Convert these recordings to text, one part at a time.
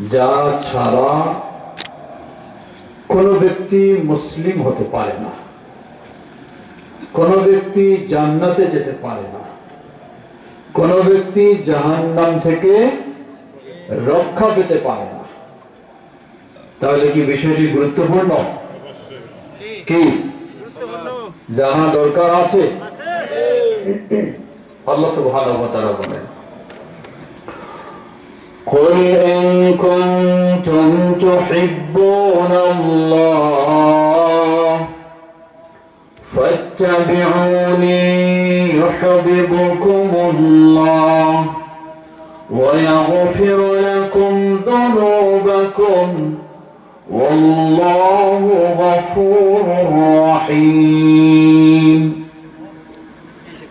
যা ছাড়া কোনো ব্যক্তি মুসলিম হতে পারে না। কোনো ব্যক্তি জান্নাতে যেতে পারে না। কোনো ব্যক্তি জাহান্নাম থেকে রক্ষা পেতে পারে না। তাহলে কি বিষয়টি গুরুত্বপূর্ণ? কি? জানা দরকার আছে। আল্লাহ সুবহানাহু ওয়া তাআলা বলেন قل إن كنتم تحبون الله فاتبعوني يحببكم الله ويغفر لكم ذنوبكم والله غفور رحيم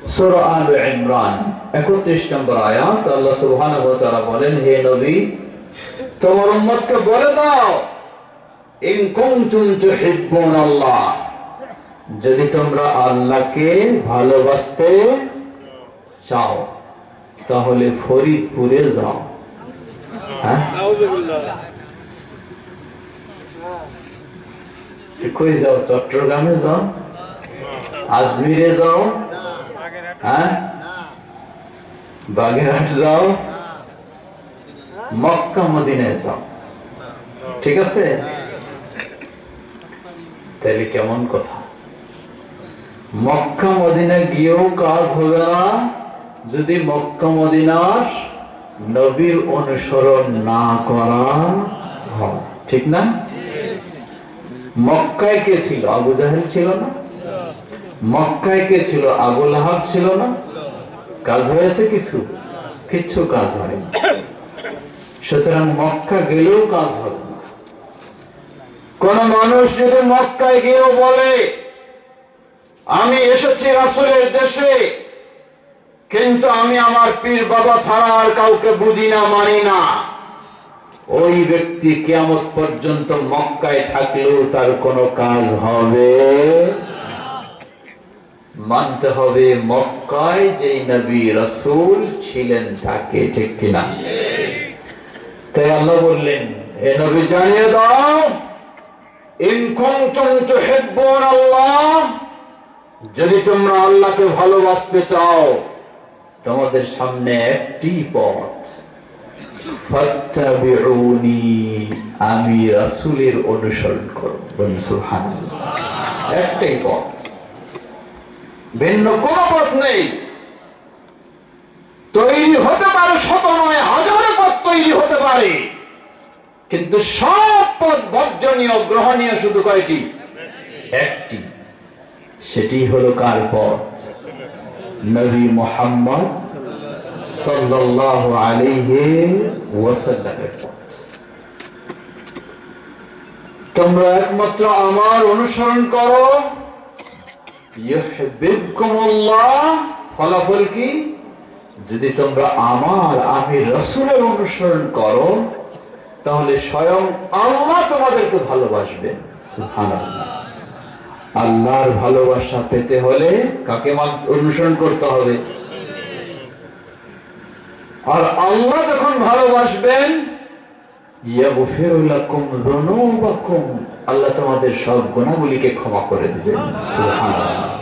سورة آل عمران 31 নম্বর আয়াত, আল্লাহ তাআলা বলেন, হে নবী, তোমার উম্মতকে বলে দাও, ইন কুনতুম তুহিব্বুন আল্লাহ যদি তোমরা আল্লাহকে ভালোবাসতে চাও, তাহলে ফরিদপুরে যাও। হ্যাঁ? কই যাও? চট্টগ্রামে যাও? আজমিরে যাও? হ্যাঁ? বাগেরহাট যাও মক্কা, মদিনায় যাও। ঠিক আছে? তাহলে কেমন কথা? মক্কা মদিনা গিয়েও কাজ হবে না, যদি মক্কা, মদিনার নবীর অনুসরণ না করা ঠিক না? মক্কায় কে ছিল? আবু জাহেল ছিল না? মক্কায় কে ছিল? আবু লাহাব ছিল না? কাজ হয়েছে কিছু? কিচ্ছু কাজ হয়নি। সুতরাং মক্কা গেলেও কাজ হবে কোন মানুষ যদি মক্কায় গিয়েও বলে, আমি এসেছি রাসুলের দেশে, কিন্তু আমি আমার পীর বাবা ছাড়া আর কাউকে বুঝি না, মানি না। ওই ব্যক্তি কেমন পর্যন্ত মক্কায় থাকলেও তার কোনো কাজ হবে? মানতে হবে মক্কায় যেই নবী রসুল ছিলেন তাকে, ঠিক কিনা? তাই আল্লাহ বললেন হে নবী জানিয়ে দাও আল্লাহ যদি তোমরা আল্লাহকে ভালোবাসতে চাও, তোমাদের সামনে একটি পথ। আমি রাসূলের অনুসরণ করব। একটাই পথ। ভিন্ন কোন পথ নেই। তৈরি হতে পারে শত নয় হাজারো পথ তৈরি হতে পারে। কিন্তু সব পথ বর্জনীয়, গ্রহণীয় শুধু কয়টি? একটি। সেটি হলো কার পথ? নবী মোহাম্মদ তোমরা একমাত্র আমার অনুসরণ করো। ফলাফল কি? যদি তোমরা আমার আমি রসুলের অনুসরণ করো, তাহলে স্বয়ং আল্লাহ তোমাদেরকে ভালোবাসবে। আল্লাহর ভালোবাসা পেতে হলে কাকে অনুসরণ করতে হবে? আর আল্লাহ যখন ভালোবাসবেন আল্লাহ তোমাদের সব গুণাগুলিকে ক্ষমা করে সুবহানাল্লাহ।